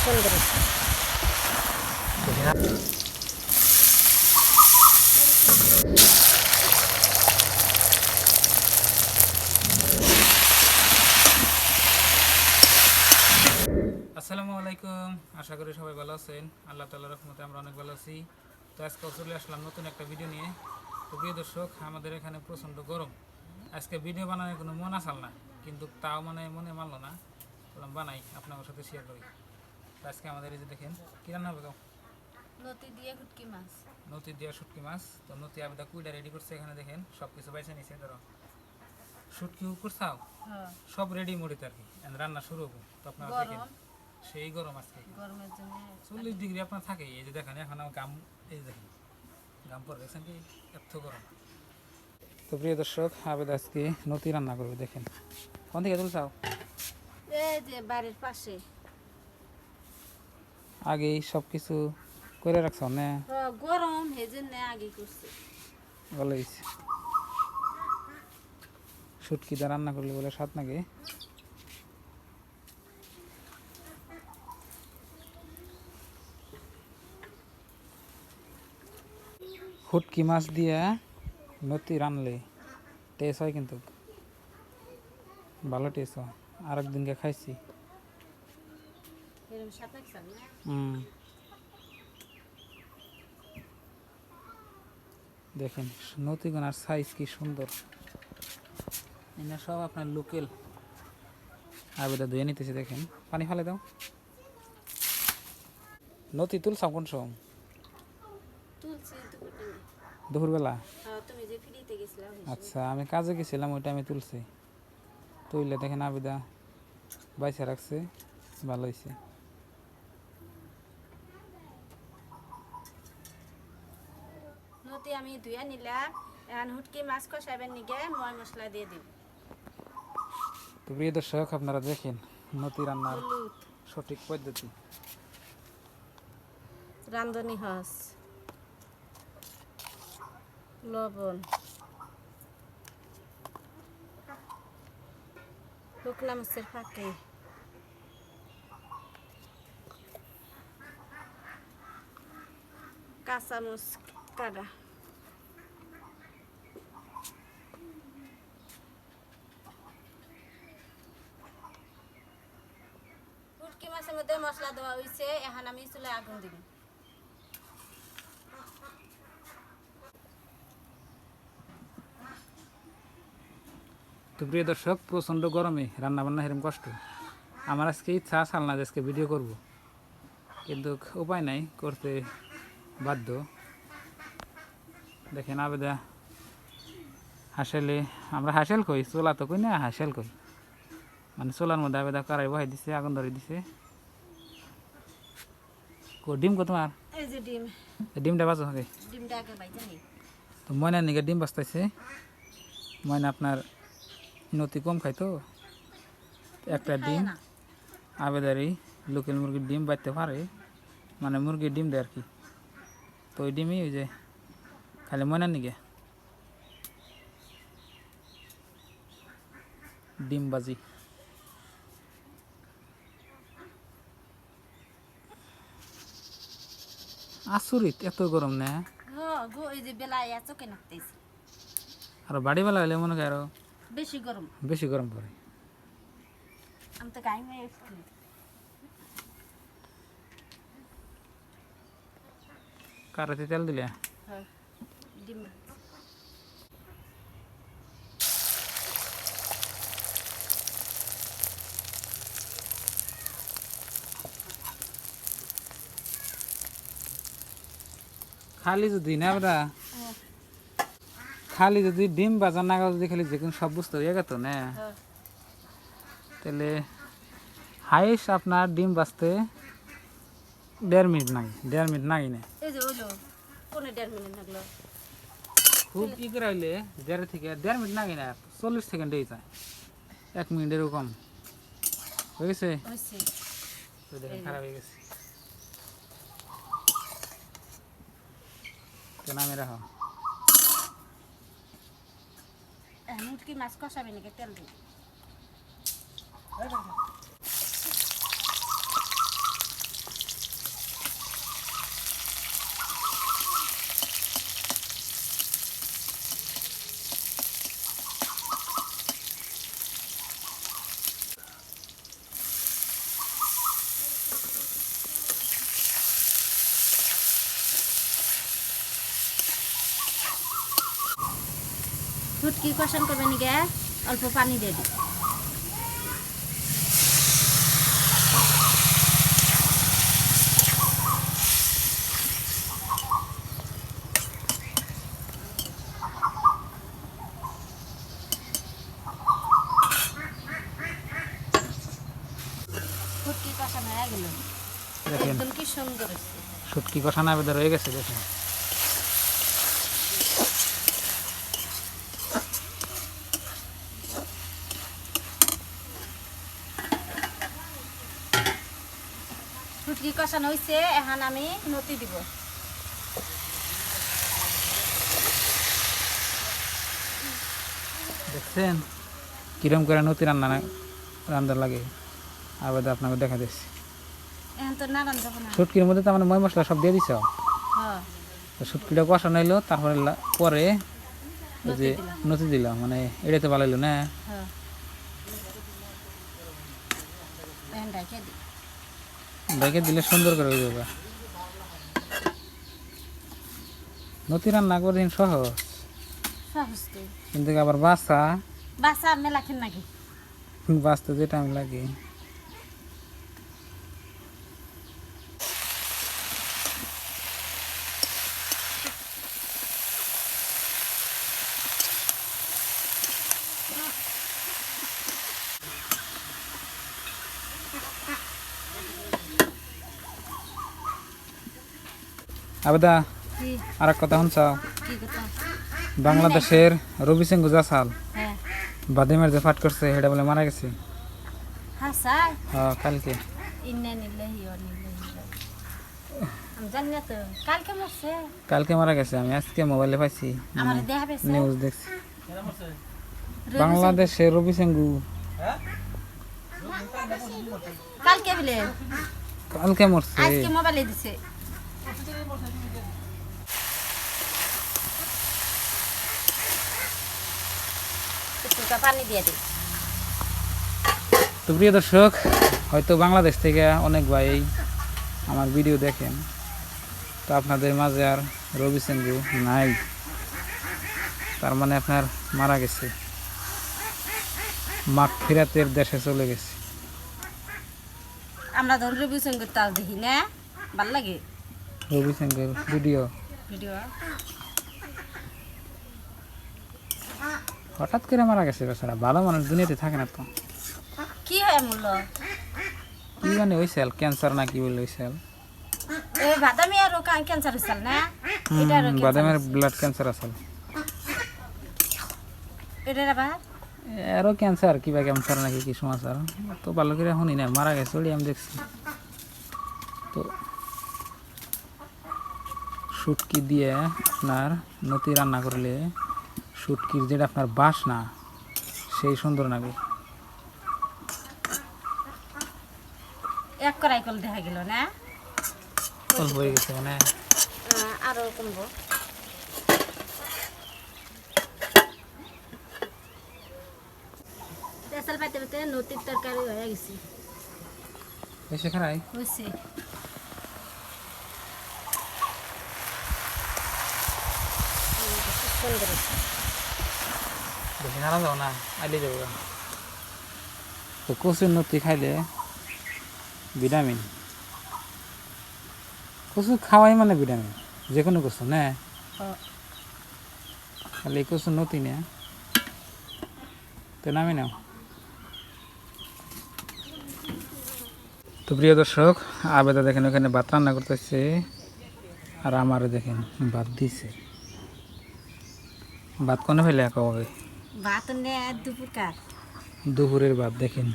আসসালামু আলাইকুম, আশা করি সবাই ভালো আছেন। আল্লাহ তাল্লাহ রহমতে আমরা অনেক ভালো আছি। তো আজকে চলে আসলাম নতুন একটা ভিডিও নিয়ে। তো প্রিয় দর্শক, আমাদের এখানে প্রচণ্ড গরম। আজকে ভিডিও বানানোর কোনো মন আসাল না, কিন্তু তাও মানে মনে মানলো না। বললাম, বানাই, আপনার সাথে শেয়ার করি। আজকে আমাদের এই যে দেখেন কী রান্না হবে? নদী দিয়ে শুটকি মাছ। নদী দেওয়া শুটকি মাছ। তো নদী আবেদা কুইটা রেডি করছে এখানে দেখেন সব কিছু বাইছে নিছে ধরো। শুটকি করছাও হ্যাঁ। সব রেডি মুড়িতে আর কি। রান্না শুরু হব। তো আপনারা দেখেন সেই গরম আজকে। গরমের জন্য চল্লিশ ডিগ্রি আপনার থাকে। এই যে দেখেন এখন আমার গাম এই যে দেখেন গাম পরে দেখছেন কি? এত গরম। তো প্রিয় দর্শক আবেদ আজকে নতি রান্না করবে দেখেন। কোন থেকে তুলছাও? এই যে বাড়ির পাশে। আগেই সব কিছু করে রাখছ না? গরম জন্য আগে করছে। ভালো হয়েছে শুটকি দা রান্না করলে বলে স্বাদ নাকি? ফুটকি মাছ দিয়ে নতি রানলে টেস্ট হয় কিন্তু। ভালো টেস্ট হয়। আর একদিনকে খাইছি। দেখেন নতিগোনার সাইজ কি সুন্দর। এনে সব আপনার লোকেল আবেদা ধুয়ে নিতেছে দেখেন। পানি ফেলে দাও। নতি কোন সময়? তুলছি দুপুর টাইমে দুপুরবেলা? হ্যাঁ। আচ্ছা আমি কাজে গেছিলাম ওইটা আমি তুলছি। তুললে দেখেন আবেদা বাইসা রাখছে ভালো হয়েছে আমি ধুয়া নিলাম। এখন হুটকি মাছ কষাবেন নিগে ময় মশলা দিয়ে দিব তো প্রিয় দর্শক আপনারা দেখেন নতি রান্নার সঠিক পদ্ধতি। রান্ধনি হস। লবণ। শুকনা মাছের ফাঁকে। কাঁচামচ কাটা শুটকি মাছের মধ্যে মশলা দেওয়া হয়েছে এখন আমি চুলে আগুন দিব। তো প্রিয় দর্শক, প্রচণ্ড গরমে রান্না বান্না এরকম কষ্ট। আমার আজকে ইচ্ছা আসাল না আজকে ভিডিও করব। কিন্তু উপায় নাই, করতে বাধ্য। দেখেন আবেদা হাসেলে, আমরা হাসেল কই? চোলা তো কই না, হাসেল কই? মানে চোলার মধ্যে আবেদা কড়াই বহাই দিছে, আগুন ধরে দিছে। কো ডিম কো তোমার? এই যে ডিম। ডিমটা বাজো ডিমটা আগে তো ময়নার নিকে ডিম বাঁচতেছে ময়না আপনার নতি কম খায় তো একটা ডিম আবেদারি লোকাল মুরগির ডিম বাড়তে পারে। মানে মুরগির ডিম দেয় আর কি। তো ওই ডিমই ওই যে খালি ময়নার নিকে ডিম আসুরিত এত গরম না। গো এই যে বেলা আর হলে মনে করো আরও বেশি গরম। বেশি গরম পড়ে। আমি তো গাই। কারাতে তেল দিলে? হ্যাঁ ডিম। খালি যদি না আমরা খালি যদি ডিম বাজার না যদি খালি যে কোনো সব বুঝতে হয়ে গেত না? তাহলে হাইস আপনার ডিম বাজতে দেড় মিনিট নাগে দেড় মিনিট নাগে না? এই খুব ই করে হইলে দেড় থেকে দেড় মিনিট নাগে না চল্লিশ সেকেন্ডেই যায়। এক মিনিটেরও কম। হয়ে গেছে খারাপ হয়ে গেছে। তো নামে রাখো। উঠকি মাছ কষাবে নাকি তেল দিই শুটকি কষান করবে নিগে অল্প পানি দিয়ে দিই। শুটকি কষানো গেল। একদম কি সুন্দর হয়েছে। শুটকি কষানো বেদা রয়ে গেছে দেখেন। কষানো হয়েছে এখন আমি নতি দিব। দেখছেন? কিরম করে নতুন রান্না রান্নার লাগে? আবার আপনাকে দেখা দিচ্ছি। শুটকির মধ্যে তো মানে ময় মশলা সব দিয়ে দিছ? হ্যাঁ। তো শুটকিটা কষানো তারপরে পরে যে নতি দিলাম। মানে এড়াতে ভালো না? হ্যাঁ। দেখে দিলে সুন্দর করে হয়ে যাবে। নতি রান্না করে সহজ। সহজ কিন্তু আবার বাসা বাসা মেলা খেন নাকি? বাসতে যেটা আমি লাগে। আবেদা আর এক কথা শুনছাও বাংলাদেশের রবি সিং গুজাসাল হ্যাঁ। বাদিমের যে ফাট করছে সেটা বলে মারা গেছে। হাসাই হ্যাঁ, কালকে। কালকে মারা গেছে আমি আজকে মোবাইলে পাইছি। নিউজ দেখছি। বাংলাদেশের রবি সিংগু কালকে মরছে। আজকে মোবাইলে দিছে। পানি দিয়ে দিই। তো প্রিয় দর্শক হয়তো বাংলাদেশ থেকে অনেক ভাই আমার ভিডিও দেখেন তো আপনাদের মাঝে আর রবি সিংগু নাই। তার মানে আপনার মারা গেছে। মাঠ ফিরাতের দেশে চলে গেছে। আমরা ধর রবি সঙ্গে তাল দেখি না। ভালো লাগে? রবি সিংহের ভিডিও। হঠাৎ করে মারা গেছে বেচারা ভালো মানুষ দুনিয়াতে থাকে না তো। কি হয় মূল্য? কি জানি ক্যান্সার না কি বলে হয়েছিল এই ক্যান্সার না? এটা বাদামের ব্লাড ক্যান্সার আছে। এটা আবার? ক্যান্সার কিবা ক্যান্সার নাকি কি সমাচার তো ভালো করে শুনি না মারা গেছে আমি দেখছি। তো শুটকি দিয়ে আপনার নতি রান্না করলে শুটকির যেটা আপনার বাস না সেই সুন্দর লাগে এক করাই কল দেখা গেল না? অল্প হয়ে গেছে মানে। আহ, আরও কমবো। তেসাল পাইতে পাইতে নতির তরকারি হয়ে গেছে। এসে খারাই? হয়েছে। সুন্দর হয়েছে। বেশি নাড়া যাও না আইলে যাব। তো কচুর নতি খাইলে ভিটামিন। কচু খাওয়াই মানে ভিটামিন যে কোনো কচু না? হ্যাঁ। খালি কচু নতি না। তো নামি নাও। তো প্রিয় দর্শক আবেদা দেখেন ওখানে ভাত রান্না করতেছে আর আমারও দেখেন ভাত দিছে। ভাত কোনে ফেলে একা হবে ভাত নে দুপুর কার দুপুরের ভাত দেখেন।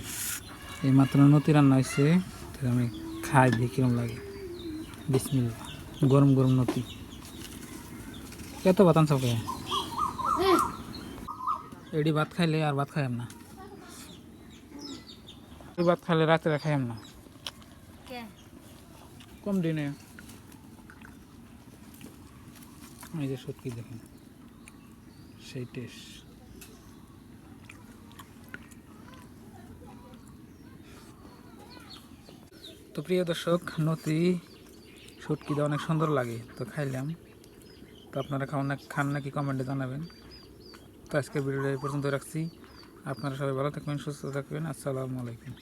এই মাত্র নতি রান্না হয়েছে তো আমি খাই দিই কিরম লাগে। বিসমিল্লা গরম গরম নতি কত ভাত আনছ কে? এডি ভাত খাইলে আর ভাত খাইম না। ভাত খাইলে রাত্রে খাইম না। কে? কম দিনে। এই যে সত্যি দেখেন। সেই টেস্ট। তো প্রিয় দর্শক নতি শুটকিটা অনেক সুন্দর লাগে, তো খাইলাম। তো আপনারা খাওয়ান না খান নাকি কমেন্টে জানাবেন। তো আজকের ভিডিওটা এই পর্যন্ত রাখছি। আপনারা সবাই ভালো থাকবেন, সুস্থ থাকবেন। আসসালামু আলাইকুম।